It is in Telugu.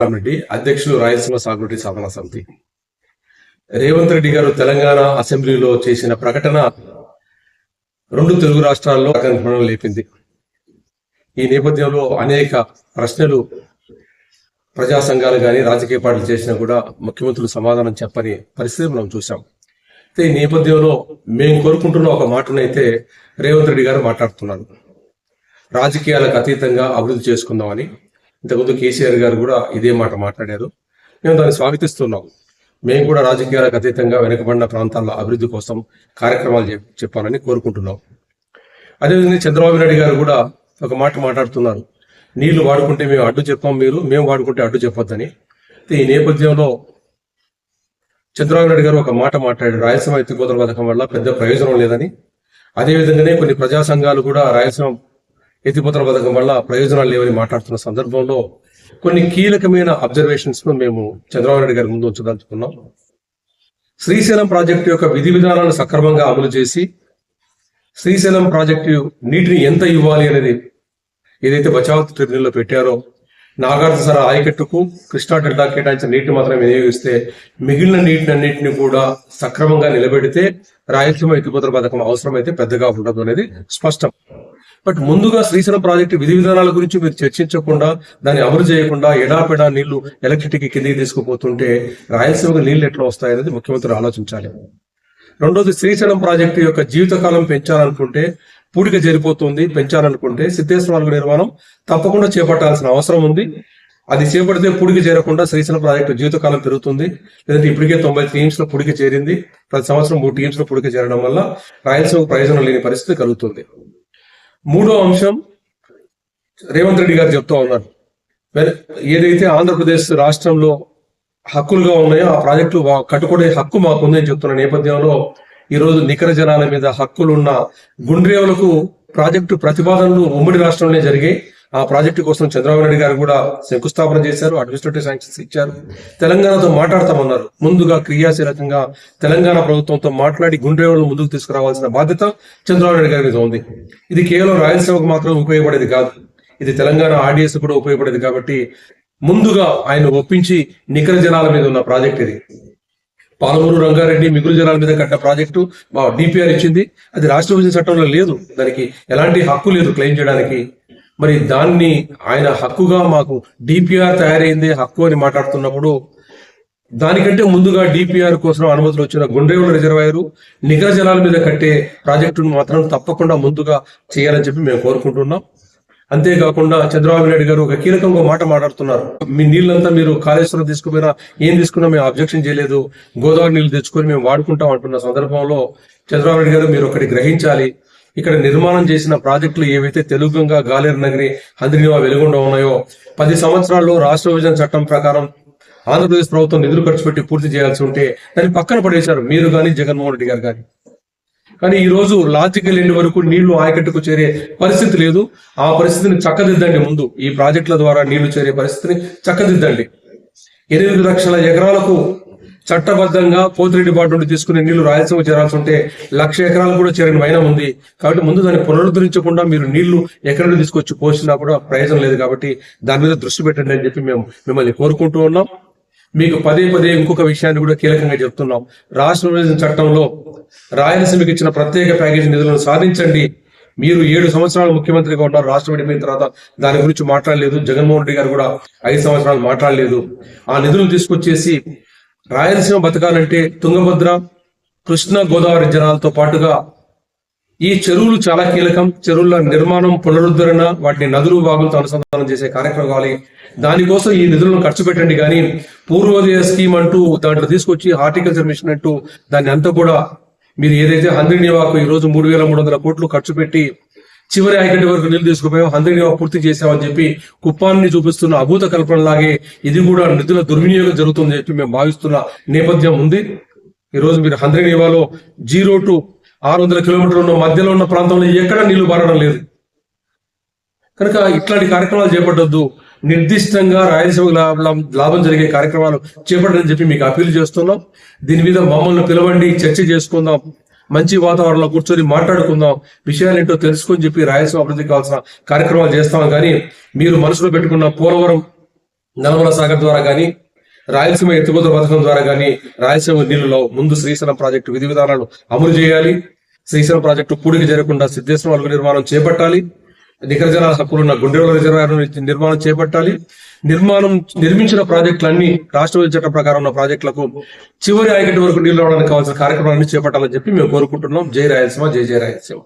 రెడ్డి అధ్యక్షులు రాయలసీమ సాగునీటి సాధన సమితి. రేవంత్ రెడ్డి గారు తెలంగాణ అసెంబ్లీలో చేసిన ప్రకటన రెండు తెలుగు రాష్ట్రాల్లో ఆగ్రహం లేపింది. ఈ నేపథ్యంలో అనేక ప్రశ్నలు ప్రజా సంఘాలు కానీ రాజకీయ పార్టీలు చేసినా కూడా ముఖ్యమంత్రులు సమాధానం చెప్పని పరిస్థితి మనం చూసాం అయితే ఈ నేపథ్యంలో మేము కోరుకుంటున్న ఒక మాటనైతే రేవంత్ రెడ్డి గారు మాట్లాడుతున్నారు. రాజకీయాలకు అతీతంగా అభివృద్ధి చేసుకుందామని ఇంతకుముందు కేసీఆర్ గారు కూడా ఇదే మాట మాట్లాడారు. మేము దాన్ని స్వాగతిస్తున్నాం మేము కూడా రాజకీయాలకు అతీతంగా వెనుకబడిన ప్రాంతాల అభివృద్ధి కోసం కార్యక్రమాలు చెప్పాలని కోరుకుంటున్నాం. అదేవిధంగా చంద్రబాబు నాయుడు గారు కూడా ఒక మాట మాట్లాడుతున్నారు. నీళ్ళు వాడుకుంటే మేము అడ్డు చెప్పాం మీరు మేము వాడుకుంటే అడ్డు చెప్పొద్దని. ఈ నేపథ్యంలో చంద్రబాబు నాయుడు గారు ఒక మాట మాట్లాడారు. రాయలసీమ ఎత్తిపోతల పథకం వల్ల పెద్ద ప్రయోజనం లేదని. అదేవిధంగానే కొన్ని ప్రజా సంఘాలు కూడా రాయలసీమ ఎత్తిపోతల పథకం వల్ల ప్రయోజనాలు లేవని మాట్లాడుతున్న సందర్భంలో కొన్ని కీలకమైన అబ్జర్వేషన్స్ను మేము చంద్రబాబు నాయుడు గారి ముందు ఉంచదలుచుకున్నాం. శ్రీశైలం ప్రాజెక్టు యొక్క విధి విధానాలను సక్రమంగా అమలు చేసి శ్రీశైలం ప్రాజెక్టు నీటిని ఎంత ఇవ్వాలి అనేది ఏదైతే బచావ్ ట్రిబ్యునల్లో పెట్టారో నాగార్జున ఆయకట్టుకు కృష్ణా డెల్టా కేటాయించిన నీటిని మాత్రం వినియోగిస్తే మిగిలిన నీటిని అన్నింటిని కూడా సక్రమంగా నిలబెడితే రాయలసీమ ఎత్తిపోతల పథకం అవసరమైతే పెద్దగా ఉండదు అనేది స్పష్టం. బట్ ముందుగా శ్రీశైలం ప్రాజెక్టు విధి విధానాల గురించి మీరు చర్చించకుండా దాన్ని అమలు చేయకుండా ఎడాపెడా నీళ్ళు ఎలక్ట్రిసిటీకి కిందికి తీసుకుపోతుంటే రాయలసీమకు నీళ్ళు ఎట్లా వస్తాయనేది ముఖ్యమంత్రి ఆలోచించాలి. రెండోది శ్రీశైలం ప్రాజెక్టు యొక్క జీవితకాలం పెంచాలనుకుంటే పూడిక జరిపోతుంది పెంచాలనుకుంటే సిద్ధేశ్వరాలకు నిర్మాణం తప్పకుండా చేపట్టాల్సిన అవసరం ఉంది. అది చేపడితే పుడికి చేరకుండా శ్రీశైలం ప్రాజెక్టు జీవితకాలం పెరుగుతుంది. లేదంటే ఇప్పటికే తొంభై టీమ్స్లో పుడికి చేరింది. ప్రతి సంవత్సరం మూడు టీమ్స్లో పుడికి చేరడం వల్ల రాయలసీమకు ప్రయోజనం లేని పరిస్థితి కలుగుతుంది. మూడో అంశం రేవంత్ రెడ్డి గారు చెప్తా ఉన్నారు. ఏదైతే ఆంధ్రప్రదేశ్ రాష్ట్రంలో హక్కులుగా ఉన్నాయో ఆ ప్రాజెక్టు కట్టుకునే హక్కు మాకుందని చెప్తున్న నేపథ్యంలో ఈ రోజు నికర జనాల మీద హక్కులున్న గుండ్రేవులకు ప్రాజెక్టు ప్రతిపాదనలు ఉమ్మడి రాష్ట్రంలోనే జరిగాయి. ఆ ప్రాజెక్టు కోసం చంద్రబాబు నాయుడు గారు కూడా శంకుస్థాపన చేశారు అడ్మినిస్ట్రేటివ్ శాంక్షన్స్ ఇచ్చారు. తెలంగాణతో మాట్లాడతామన్నారు. ముందుగా క్రియాశీలకంగా తెలంగాణ ప్రభుత్వంతో మాట్లాడి గుండ్రేవులను ముందుకు తీసుకురావాల్సిన బాధ్యత చంద్రబాబు నాయుడు గారి మీద ఉంది. ఇది కేవలం రాయలసీమకు మాత్రం ఉపయోగపడేది కాదు. ఇది తెలంగాణ ఆర్డీఎస్ కూడా ఉపయోగపడేది కాబట్టి ముందుగా ఆయన ఒప్పించి నికర జనాల మీద ఉన్న ప్రాజెక్ట్ ఇది. పాలమూరు రంగారెడ్డి మిగులు జనాల మీద కట్టిన ప్రాజెక్టు మా డిపిఆర్ ఇచ్చింది. అది రాష్ట్ర విభజన చట్టంలో లేదు. దానికి ఎలాంటి హక్కు లేదు క్లెయిమ్ చేయడానికి. మరి దాన్ని ఆయన హక్కుగా మాకు డిపిఆర్ తయారైంది హక్కు అని మాట్లాడుతున్నప్పుడు దానికంటే ముందుగా డిపిఆర్ కోసం అనుమతులు వచ్చిన గుండ్రేవుల రిజర్వాయరు నికర జలాల మీద కట్టే ప్రాజెక్టును మాత్రం తప్పకుండా ముందుగా చేయాలని చెప్పి మేము కోరుకుంటున్నాం. అంతేకాకుండా చంద్రబాబు నాయుడు గారు ఒక కీలకంగా మాట మాట్లాడుతున్నారు. మీ నీళ్ళంతా మీరు కాళేశ్వరం తీసుకుపోయినా ఏం తీసుకున్నా మేము అబ్జెక్షన్ చేయలేదు గోదావరి నీళ్ళు తెచ్చుకొని మేము వాడుకుంటాం అంటున్న సందర్భంలో చంద్రబాబు నాయుడు గారు మీరు ఒకటి గ్రహించాలి. ఇక్కడ నిర్మాణం చేసిన ప్రాజెక్టులు ఏవైతే తెలుగుగా గాలేరు నగరి హంద్రినివా వెలుగొండ ఉన్నాయో పది సంవత్సరాల్లో రాష్ట్ర విభజన చట్టం ప్రకారం ఆంధ్రప్రదేశ్ ప్రభుత్వం నిధులు ఖర్చు పెట్టి పూర్తి చేయాల్సి ఉంటే దాన్ని పక్కన పడేశారు మీరు కానీ జగన్మోహన్ రెడ్డి గారు కానీ కానీ ఈ రోజు లాజికల్ ఎండ్ వరకు నీళ్ళు ఆయకట్టుకు చేరే పరిస్థితి లేదు. ఆ పరిస్థితిని చక్కదిద్దండి ముందు. ఈ ప్రాజెక్టుల ద్వారా నీళ్ళు చేరే పరిస్థితిని చక్కదిద్దండి. ఎనిమిది లక్షల ఎకరాలకు చట్టబద్ధంగా పోతిరెడ్డి డిపార్ట్మెంట్ నుండి తీసుకునే నీళ్ళు రాయలసీమ చేరాల్సి ఉంటే లక్ష ఎకరాలు కూడా చేరని మైనం ఉంది. కాబట్టి ముందు దాన్ని పునరుద్ధరించకుండా మీరు నీళ్ళు ఎక్కడ నుండి తీసుకొచ్చి పోసినా కూడా ప్రయోజనం లేదు కాబట్టి దాని మీద దృష్టి పెట్టండి అని చెప్పి మేము మిమ్మల్ని కోరుకుంటూ ఉన్నాం. మీకు పదే పదే ఇంకొక విషయాన్ని కూడా కీలకంగా చెప్తున్నాం. రాష్ట్ర విభజన చట్టంలో రాయలసీమకి ఇచ్చిన ప్రత్యేక ప్యాకేజీ నిధులను సాధించండి. మీరు ఏడు సంవత్సరాలు ముఖ్యమంత్రిగా ఉన్నారు. రాష్ట్రం విడిపోయిన తర్వాత దాని గురించి మాట్లాడలేదు. జగన్మోహన్ రెడ్డి గారు కూడా ఐదు సంవత్సరాలు మాట్లాడలేదు. ఆ నిధులను తీసుకొచ్చేసి రాయలసీమ బతకాలంటే తుంగభద్ర కృష్ణ గోదావరి జనాలతో పాటుగా ఈ చెరువులు చాలా కీలకం. చెరువుల నిర్మాణం పునరుద్ధరణ వాటిని నదులు వాగులతో అనుసంధానం చేసే కార్యక్రమం కావాలి. దానికోసం ఈ నిధులను ఖర్చు పెట్టండి కానీ పూర్వోదయ స్కీమ్ అంటూ దాంట్లో తీసుకొచ్చి హార్టికల్చర్ మిషన్ అంటూ దాన్ని అంతా కూడా మీరు ఏదైతే హంద్రినివాకు ఈ రోజు మూడు వేల మూడు వందల కోట్లు ఖర్చు పెట్టి చివరి ఆయకట్టి వరకు నీళ్ళు తీసుకుపోయాం హంద్రినివా పూర్తి చేసామని చెప్పి కుప్పాన్ని చూపిస్తున్న అభూత కల్పనలాగే ఇది కూడా నిధుల దుర్వినియోగం జరుగుతుందని చెప్పి మేము భావిస్తున్న నేపథ్యం ఉంది. ఈ రోజు మీరు హంద్రినివాలో జీరో టు ఆరు వందల కిలోమీటర్లు ఉన్న మధ్యలో ఉన్న ప్రాంతంలో ఎక్కడ నీళ్ళు బారడం లేదు. కనుక ఇట్లాంటి కార్యక్రమాలు చేపట్టద్దు. నిర్దిష్టంగా రాయలసీమ లాభం లాభం జరిగే కార్యక్రమాలు చేపట్టని చెప్పి మీకు అప్పీల్ చేస్తున్నాం. దీని మీద మమ్మల్ని పిలవండి చర్చ చేసుకుందాం. మంచి వాతావరణంలో కూర్చొని మాట్లాడుకుందాం. విషయాలు ఏంటో తెలుసుకొని చెప్పి రాయలసీమ అభివృద్ధి కావాల్సిన కార్యక్రమాలు చేస్తాం. కానీ మీరు మనసులో పెట్టుకున్న పోలవరం నల్లమల సాగర్ ద్వారా కానీ రాయలసీమ ఎత్తుగోతుల పథకం ద్వారా కానీ రాయలసీమ నీళ్ళలో ముందు శ్రీశైలం ప్రాజెక్టు విధి విధానాలు అమలు చేయాలి. శ్రీశైలం ప్రాజెక్టు కూడికి జరగకుండా సిద్ధేశ్వరం నిర్మాణం చేపట్టాలి. నిఖర జనాల హక్కులున్న గుండెల రిజర్వాయర్ నిర్మాణం చేపట్టాలి. నిర్మాణం నిర్మించిన ప్రాజెక్టులన్నీ రాష్ట్ర చట్టం ప్రకారం ఉన్న ప్రాజెక్టులకు చివరి ఆయకట్టు వరకు నీళ్ళు రావడానికి కావాల్సిన కార్యక్రమాలన్నీ చేపట్టాలని చెప్పి మేము కోరుకుంటున్నాం. జై రాయలసీమ జై జై రాయలసీమ.